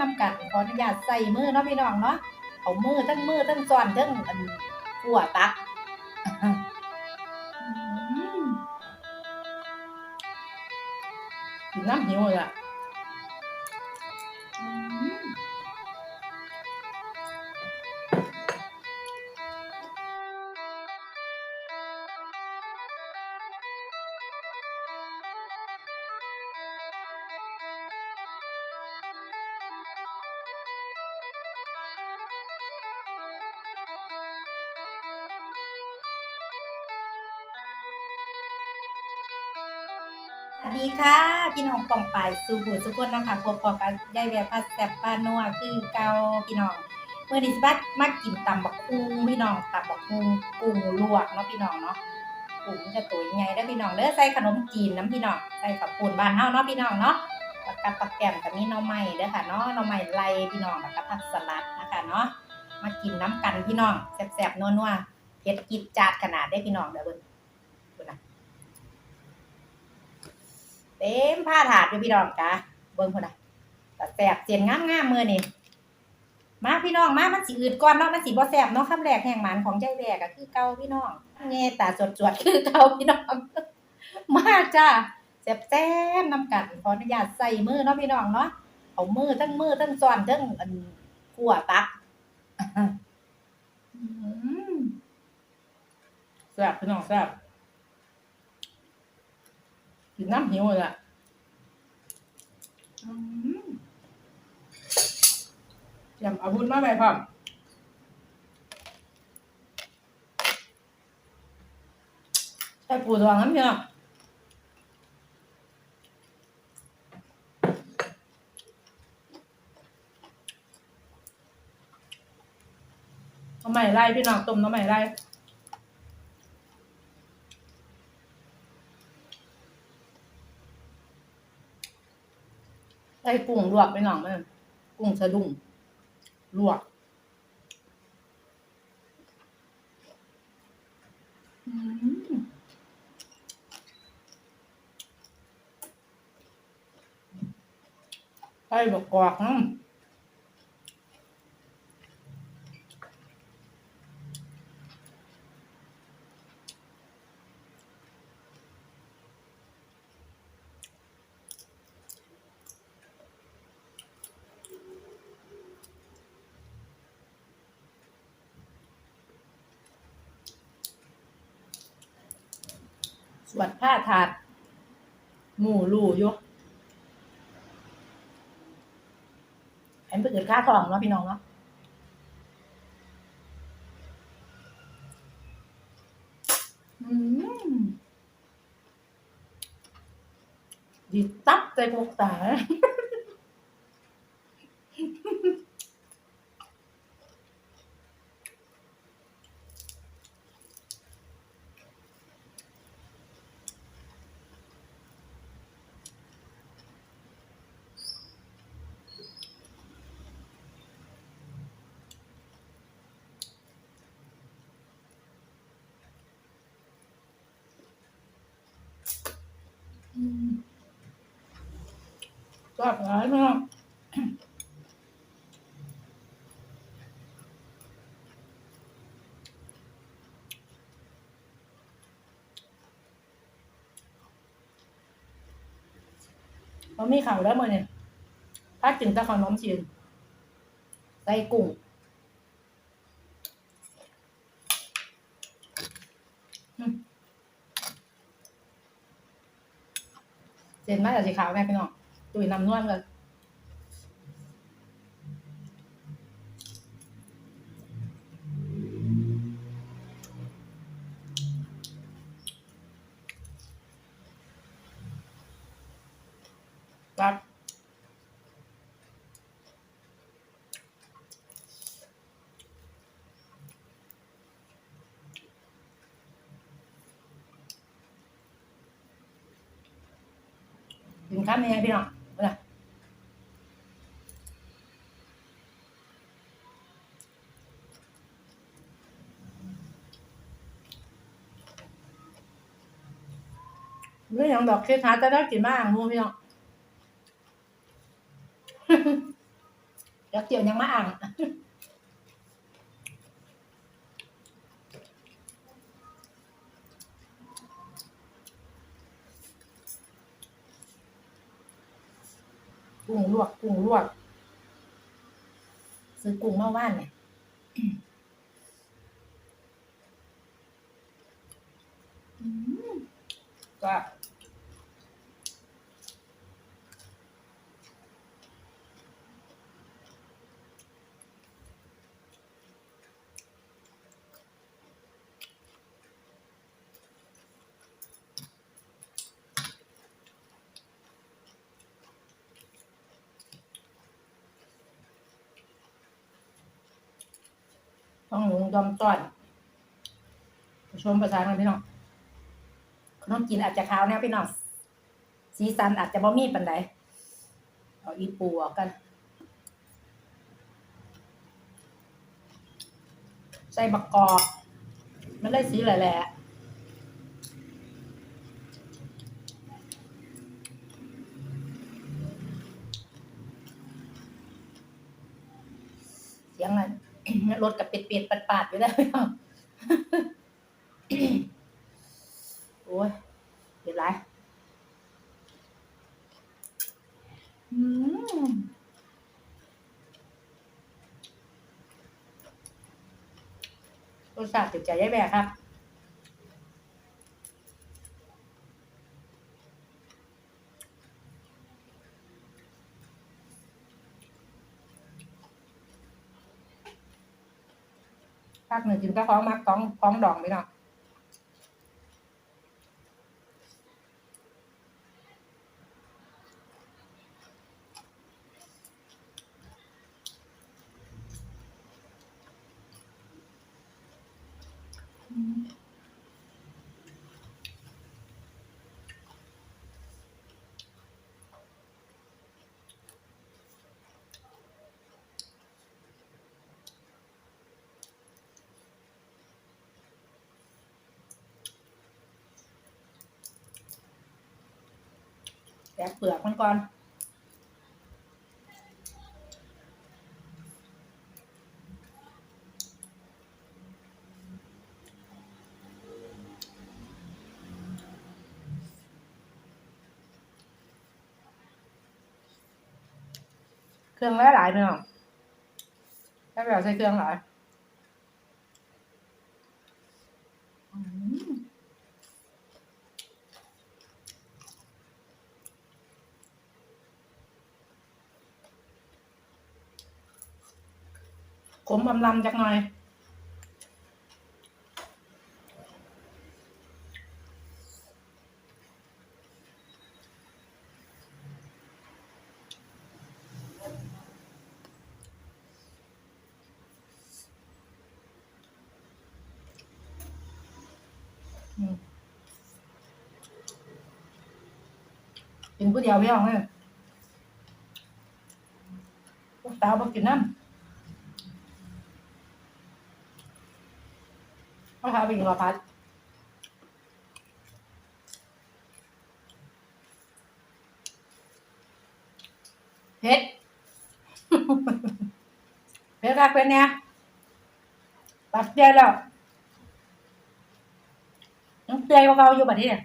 นำกันขออนุญาตใส่มือเนาะพี่น้องเนาะเอามือทั้งมือทั้งซ้อนทั้งอันขั่วตักน้ำหิวเลยอะ สวัสดีค่ะ พี่น้องปองปายสู่หูสุกคนนะคะพวกพอกันยายแววพัดแซ่บปานัวคือเกาพี่น้องเมื่อนี้สิบัดมากินตำบักคุงพี่น้องตำบักคุงกุ้งลวกเนาะพี่น้องเนาะกุ้งจะตัวใหญ่ได้พี่น้องเด้อใส่ขนมจีนน้ำพี่น้องใส่ข้าวปุ้นบานเฮาเนาะพี่น้องเนาะแล้วกับปักแก้มกับมีหน่อไม้เด้อค่ะเนาะหน่อไม้ไล่พี่น้องแล้วก็ผักสลัดนะคะเนาะมากินน้ำกันพี่น้องแซ่บๆนัวๆเผ็ดกิดจาดขนาดได้พี่น้องเด้อเบิ่งดูนะ เต็มผ้าถาดอยู่พี่น้องกะเบิ่งพุ่นน่ะแต่แสบเสียนงามๆมื้อนี่มาพี่น้องมามันสิอืดก่อนเนาะมันสิบ่แซ่บเนาะคำแรกแห่งหมันของใจแวกก็คือเก่าพี่น้องแง่ตาจวดๆคือเก่าพี่น้องมาจ้าแซ่บๆนำกันขออนุญาตใส่มือเนาะพี่น้องเนาะเอามือทั้งมือทั้งซ้อนทั้งอันขั่วตักแซ่บพี่น้องแซ่บ กินน้ำหิวเลยอะอืมยำอาวุธมาไหมพ่ ใส่ปูดองน้ำเนาะน้ำใหม่ไอ้กุ้งลวกพี่น้องมันกุ้งสะดุ้งลวกไอ้บกกอกน้ำ สวดผ้าถาด หมูรูอยู่เห็นเปิดค่าทองเนาะพี่น้องเนาะอืมดีตับใจพวกตา ชอบหลายมากเรามีข่าวแล้วมือเนี่ยพักถึงตะขอน้อมจีนใส่กุ้งเจนมาจากสีขาวแม่พี่น้อง ตุยนำนวลกันครับกินข้าวแม่พี่น้องเอาล่ะเรื่องอ ย่างดอกเคสหาจะได้กินมากมูพี่น้องเดี๋ยวเกี่ยวยังมาอ่างกุ้งลวกกุ้งลวก ซื้อกุ้งเมื่อวานเนี่ยก็ ต้องหลงยอมต้อนผู้ชมประชาชนพี่น้องขนมกินอาจจะขาวแนวพี่น้องสีสันอาจจะบ่มีปันใดเอาอีปูออกกัน ใส่บักกอกมันได้สีแหละเสียงนั้น รถกับเปียกๆปาดๆอยู่แล้วโอ้ยเดี๋ยวไรอืมรสชาติติดใจได้แบบครับ ภาคเหนือกินก็คล้องมักคล้องคล้องดองไปเนาะ แกะเปลือกมันก่อนเครื่องหลายๆเนาะถ้าแบบใส่เครื่องหลาย ขมอำลำจักหน่อยอืมกินผู้เดียวไม่เอาเลยลูกสาวบอกกินน้ำ มะพร้าวเป็นกระพัดเผ็ดเผ็ดรักเป็นเนี่ยตัดเตี้ยแล้วยังเตี้ยกว่าเก่าอยู่บัดนี้เนี่ย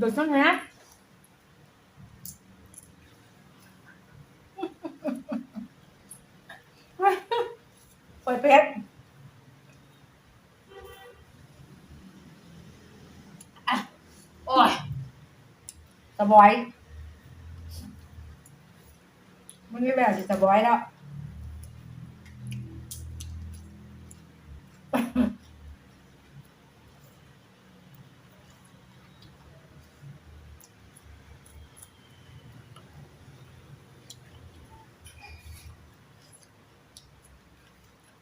ดูดซ้ำนะเปิดเผ็ดโอ้ยส บอยมันนี่แบบสิสบอยแล้ว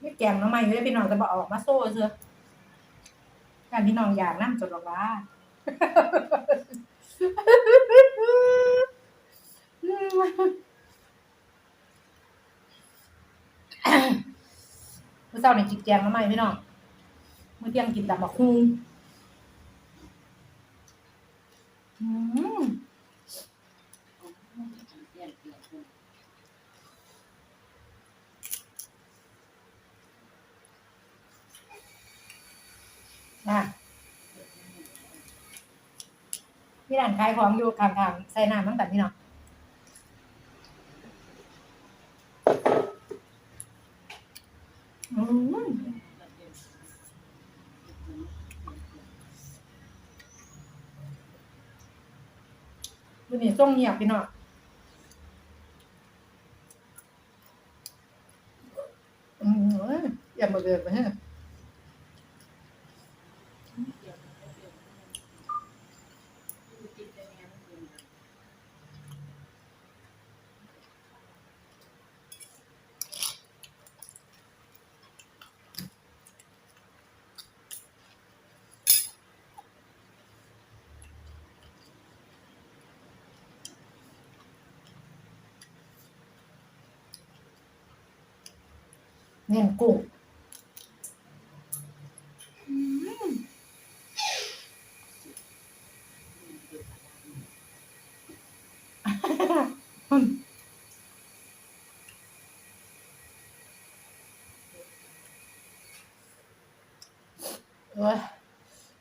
ไม่แกงน้ำมันอยู่ได้พี่น้องจะบอกออกมาโซ่เสือการพี่น้องอยากนั่งจดหรอว่า เมื่อเช้าเนี่ยกินแกงมาใหม่พี่น้องเมื่อเที่ยงกินตับมะคุงอืมนะพี่หลานขายของอยู่ข้างๆใส่น้ำตั้งแต่พี่น้อง วันนี้ส่งเงียบพี่น้องอืมเอ้ยอย่ามาเกินไปฮะ เน้นกุ้งเอ้ย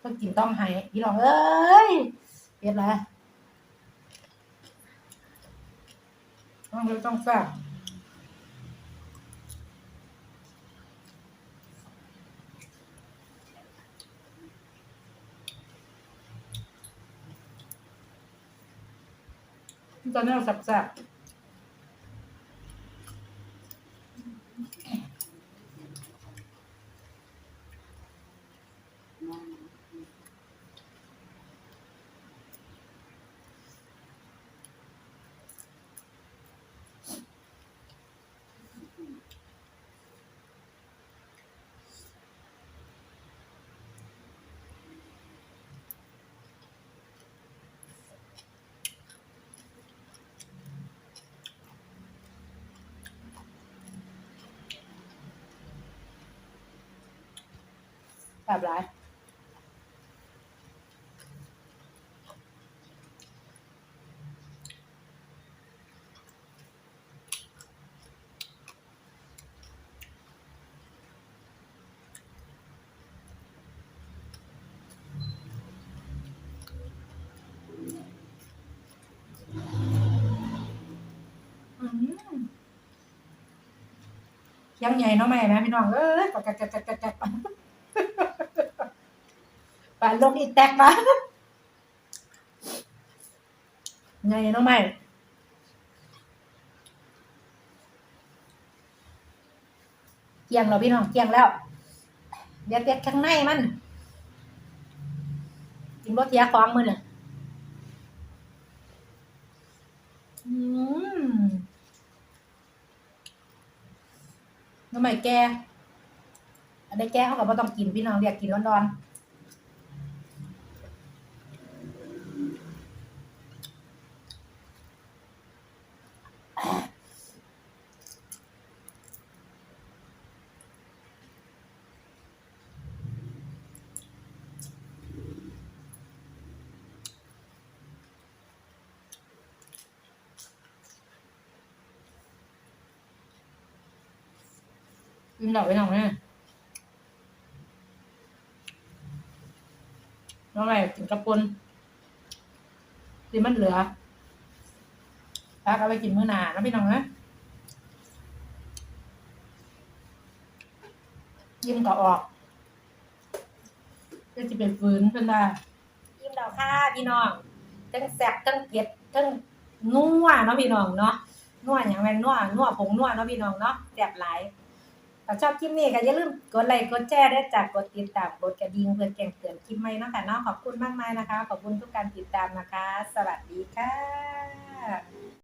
ต้องกินต้องให้พี่น้องเอ้ยเผ็ดเลยต้องเลยต้องแซ่บ ตอนนี้เราแซ่บ แบบไรอืมยังใหญ่เนาะแม่นะพี่น้องเอ้ยกักกักกักกักกัก ปลาลกอีแตกปะไงน้องไม่เกียงเราพี่น้องเกียงแล้วเดี๋ยวเตียดข้างในมันกินรสเทียฟองมือเนี่ยอืมน้องใหม่แกอันได้แกเขาก็บ่ต้องกินพี่น้องเรียกกินร้อนๆ กินดอกไปหน่อยนะน้องไงกินกระปุนที่มันเหลือพักเอาไปกินมื้อหนานะพี่น้องนะยิ้มก็ออกก็จะเป็นฟื้นขึ้นได้ยิ้มดอกค่ะพี่น้องทั้งแซ่บทั้งเผ็ดทั้งนัวเนาะพี่น้องเนาะนัวอย่างแม่นนัวนัวผงนัวเนาะพี่น้องเนาะแซ่บหลาย ถ้าชอบคลิปนี้ก็อย่าลืมกดไลค์กดแชร์ด้จากกดติดตามกดกระดิ่งเพื่อแจ้งเตือนคลิปใหม่นะคะเนาะขอบคุณมากมายนะคะ ขอบคุณทุกการติดตามนะคะ สวัสดีค่ะ